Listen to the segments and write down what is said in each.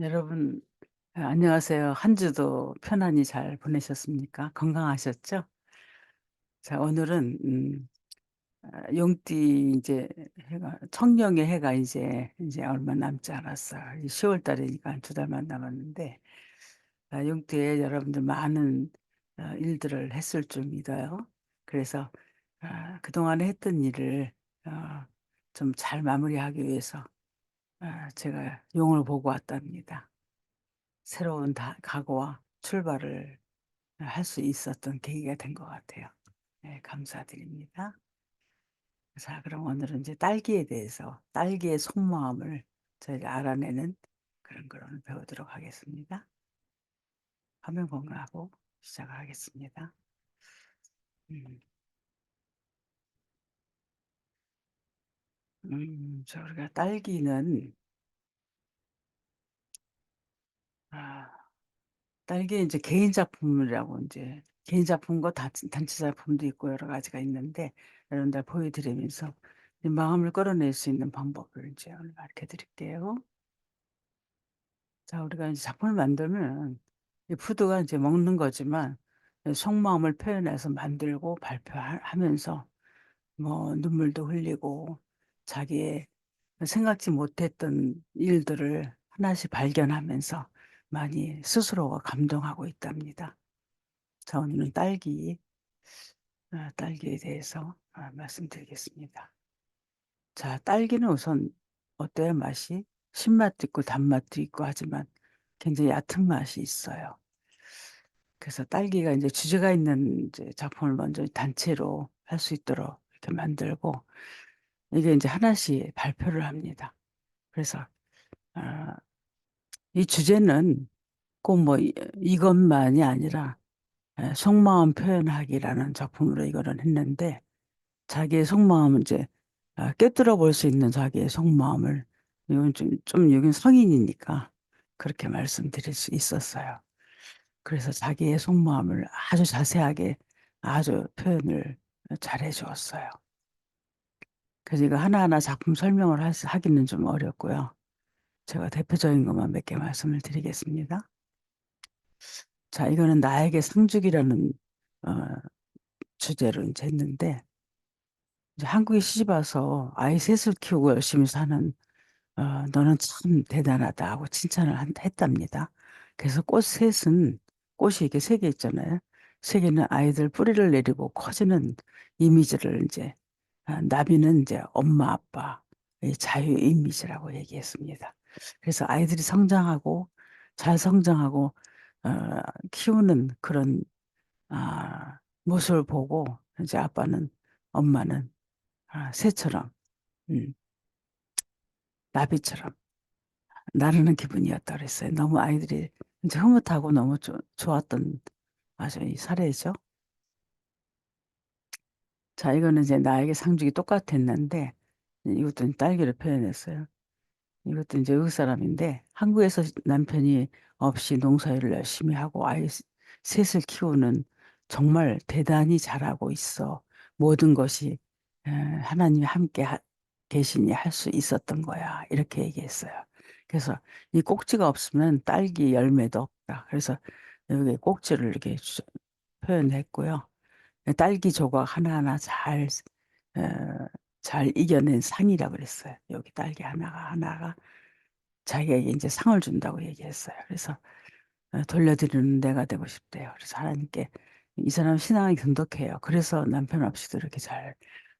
여러분, 아, 안녕하세요. 한 주도 편안히 잘 보내셨습니까? 건강하셨죠? 자, 오늘은, 음, 아, 용띠 이제 해가, 청룡의 해가 이제, 이제 얼마 남지 않았어요. 10월 달이니까 두 달만 남았는데, 아, 용띠에 여러분들 많은 어, 일들을 했을 줄 믿어요. 그래서, 아, 그동안에 했던 일을, 어, 좀 잘 마무리하기 위해서, 아, 제가 용을 보고 왔답니다. 새로운 다, 각오와 출발을 할 수 있었던 계기가 된 것 같아요. 네, 감사드립니다. 자, 그럼 오늘은 이제 딸기에 대해서 딸기의 속마음을 저희가 알아내는 그런 걸 배우도록 하겠습니다. 화면 공유하고 시작을 하겠습니다. 음, 음, 저 우리가 딸기는 아, 딸기 이제 개인 작품이라고 이제 개인 작품과 다- 단체 작품도 있고 여러 가지가 있는데 여러분들 보여드리면서 이 마음을 끌어낼 수 있는 방법을 이제 오늘 가르쳐 드릴게요. 자, 우리가 이제 작품을 만들면 이 푸드가 이제 먹는 거지만 속마음을 표현해서 만들고 발표하면서 뭐 눈물도 흘리고 자기의 생각지 못했던 일들을 하나씩 발견하면서 많이 스스로가 감동하고 있답니다. 자, 오늘은 딸기, 아, 딸기에 대해서 아, 말씀드리겠습니다. 자, 딸기는 우선 어때요, 맛이? 신맛도 있고 단맛도 있고 하지만 굉장히 얕은 맛이 있어요. 그래서 딸기가 이제 주제가 있는 이제 작품을 먼저 단체로 할 수 있도록 이렇게 만들고 이게 이제 하나씩 발표를 합니다. 그래서 아, 이 주제는 꼭 뭐 이것만이 아니라 에, 속마음 표현하기라는 작품으로 이거를 했는데 자기의 속마음을 이제 아, 꿰뚫어 볼수 있는 자기의 속마음을 이건 좀, 좀 여긴 성인이니까 그렇게 말씀드릴 수 있었어요. 그래서 자기의 속마음을 아주 자세하게 아주 표현을 잘 해 주었어요. 그래서 이거 하나하나 작품 설명을 하기는 좀 어렵고요. 제가 대표적인 것만 몇 개 말씀을 드리겠습니다. 자, 이거는 나에게 상주기라는 어, 주제로 이제 했는데 이제 한국에 시집 와서 아이 셋을 키우고 열심히 사는 어, 너는 참 대단하다 하고 칭찬을 한- 했답니다. 그래서 꽃 셋은 꽃이 이렇게 세 개 있잖아요. 세 개는 아이들 뿌리를 내리고 커지는 이미지를 이제 아, 나비는 이제 엄마 아빠 의 자유 이미지라고 얘기했습니다. 그래서 아이들이 성장하고 잘 성장하고 어, 키우는 그런 아, 모습을 보고 이제 아빠는 엄마는 아, 새처럼 음, 나비처럼 나르는 기분이었다 그랬어요. 너무 아이들이 이제 흐뭇하고 너무 조, 좋았던 아주 이 사례죠. 자, 이거는 이제 나에게 상중이 똑같았는데 이것도 딸기를 표현했어요. 이것도 이제 외국 사람인데 한국에서 남편이 없이 농사일을 열심히 하고 아이 스- 셋을 키우는 정말 대단히 잘하고 있어. 모든 것이 에, 하나님이 함께 하, 계시니 할 수 있었던 거야. 이렇게 얘기했어요. 그래서 이 꼭지가 없으면 딸기 열매도 없다. 그래서 여기 꼭지를 이렇게 주- 표현했고요. 딸기 조각 하나하나 잘, 어, 잘 이겨낸 상이라고 그랬어요. 여기 딸기 하나가 하나가 자기에게 이제 상을 준다고 얘기했어요. 그래서 어, 돌려드리는 내가 되고 싶대요. 그래서 하나님께 이 사람 신앙이 돈독해요. 그래서 남편 없이도 이렇게 잘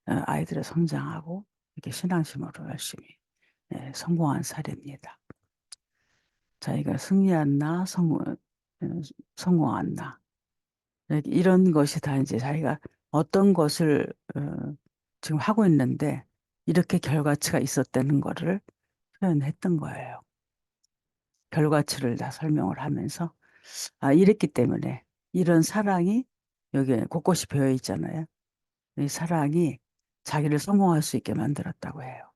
어, 아이들을 성장하고 이렇게 신앙심으로 열심히 네, 성공한 사례입니다. 자기가 승리한 나, 성공, 어, 성공한 나. 이렇게 이런 것이 다 이제 자기가 어떤 것을 어, 지금 하고 있는데 이렇게 결과치가 있었다는 거를 표현했던 거예요. 결과치를 다 설명을 하면서 아 이랬기 때문에 이런 사랑이 여기에 곳곳이 배어 있잖아요. 이 사랑이 자기를 성공할 수 있게 만들었다고 해요.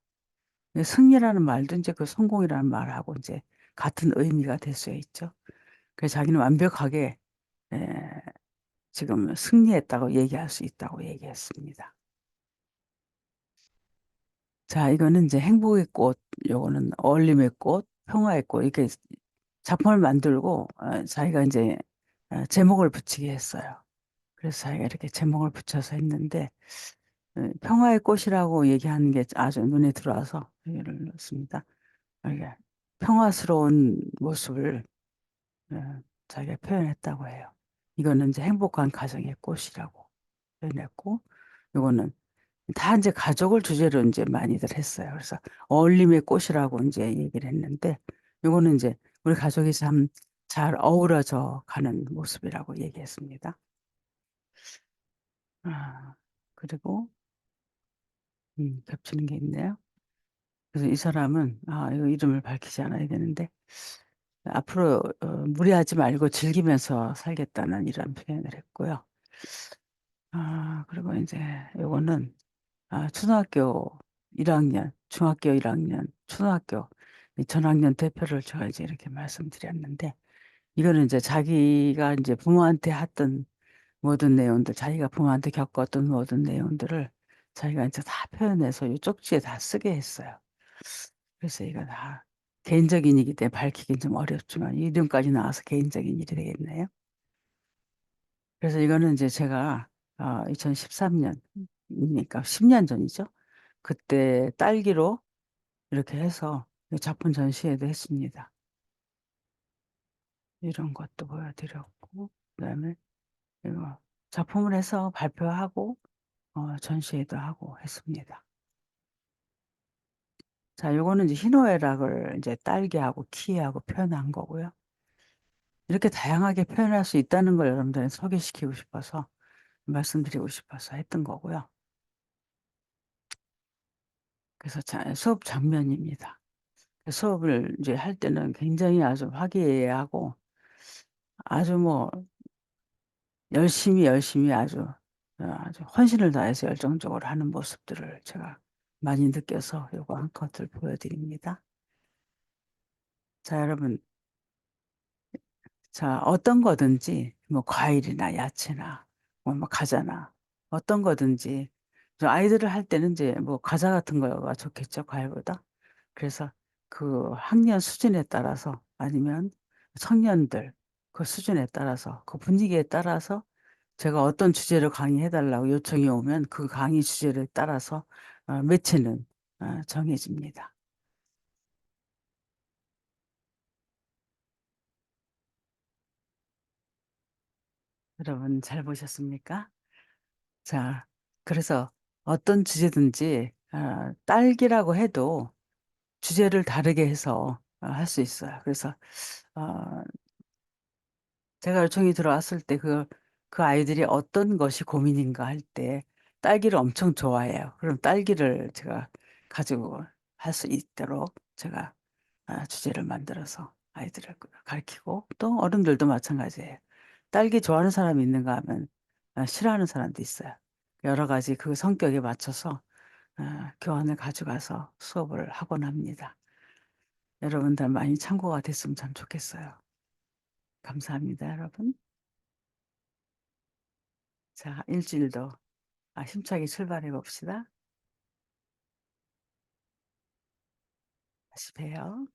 승리라는 말도 이제 그 성공이라는 말하고 이제 같은 의미가 될 수 있죠. 그래서 자기는 완벽하게 에, 지금 승리했다고 얘기할 수 있다고 얘기했습니다. 자, 이거는 이제 행복의 꽃, 요거는 어울림의 꽃, 평화의 꽃, 이렇게 작품을 만들고 어, 자기가 이제 어, 제목을 붙이게 했어요. 그래서 자기가 이렇게 제목을 붙여서 했는데 어, 평화의 꽃이라고 얘기하는 게 아주 눈에 들어와서 여기를 넣었습니다. 이게 평화스러운 모습을 어, 자기가 표현했다고 해요. 이거는 이제 행복한 가정의 꽃이라고 표현했고, 이거는 다 이제 가족을 주제로 이제 많이들 했어요. 그래서 어울림의 꽃이라고 이제 얘기를 했는데, 이거는 이제 우리 가족이 참 잘 어우러져 가는 모습이라고 얘기했습니다. 아, 그리고 음, 겹치는 게 있네요. 그래서 이 사람은 아 이거 이름을 밝히지 않아야 되는데 앞으로 어, 무리하지 말고 즐기면서 살겠다는 이런 표현을 했고요. 아 그리고 이제 요거는 아, 초등학교 1학년, 중학교 1학년, 초등학교 이 전학년 대표를 제가 이제 이렇게 말씀드렸는데 이거는 이제 자기가 이제 부모한테 했던 모든 내용들, 자기가 부모한테 겪었던 모든 내용들을 자기가 이제 다 표현해서 이 쪽지에 다 쓰게 했어요. 그래서 이거 다 개인적인 일이기 때문에 밝히긴 좀 어렵지만 이름까지 나와서 개인적인 일이 되겠네요. 그래서 이거는 이제 제가 어, 2013년이니까 10년 전이죠. 그때 딸기로 이렇게 해서 이 작품 전시회도 했습니다. 이런 것도 보여드렸고 그다음에 이거 작품을 해서 발표하고 어, 전시회도 하고 했습니다. 자, 요거는 이제 희노애락을 이제 딸기하고 키하고 표현한 거고요. 이렇게 다양하게 표현할 수 있다는 걸 여러분들에 소개시키고 싶어서 말씀드리고 싶어서 했던 거고요. 그래서 자, 수업 장면입니다. 수업을 이제 할 때는 굉장히 아주 화기애애하고 아주 뭐 열심히 열심히 아주 어, 아주 헌신을 다해서 열정적으로 하는 모습들을 제가 많이 느껴서 요거 한 컷을 보여드립니다. 자, 여러분. 자, 어떤 거든지 뭐 과일이나 야채나 뭐, 뭐 과자나 어떤 거든지 저 아이들을 할 때는 이제 뭐 과자 같은 거가 좋겠죠, 과일보다. 그래서 그 학년 수준에 따라서 아니면 청년들 그 수준에 따라서 그 분위기에 따라서 제가 어떤 주제로 강의해달라고 요청이 오면 그 강의 주제를 따라서 어, 매체는 어, 정해집니다. 여러분 잘 보셨습니까? 자, 그래서 어떤 주제든지 어, 딸기라고 해도 주제를 다르게 해서 어, 할수 있어요. 그래서 어, 제가 요청이 들어왔을 때 그 그 아이들이 어떤 것이 고민인가 할 때 딸기를 엄청 좋아해요. 그럼 딸기를 제가 가지고 할 수 있도록 제가 아, 주제를 만들어서 아이들을 가르치고 또 어른들도 마찬가지예요. 딸기 좋아하는 사람이 있는가 하면 아, 싫어하는 사람도 있어요. 여러 가지 그 성격에 맞춰서 아, 교환을 가져가서 수업을 하곤 합니다. 여러분들 많이 참고가 됐으면 참 좋겠어요. 감사합니다, 여러분. 자, 일주일도 아, 힘차게 출발해 봅시다. 다시 봬요.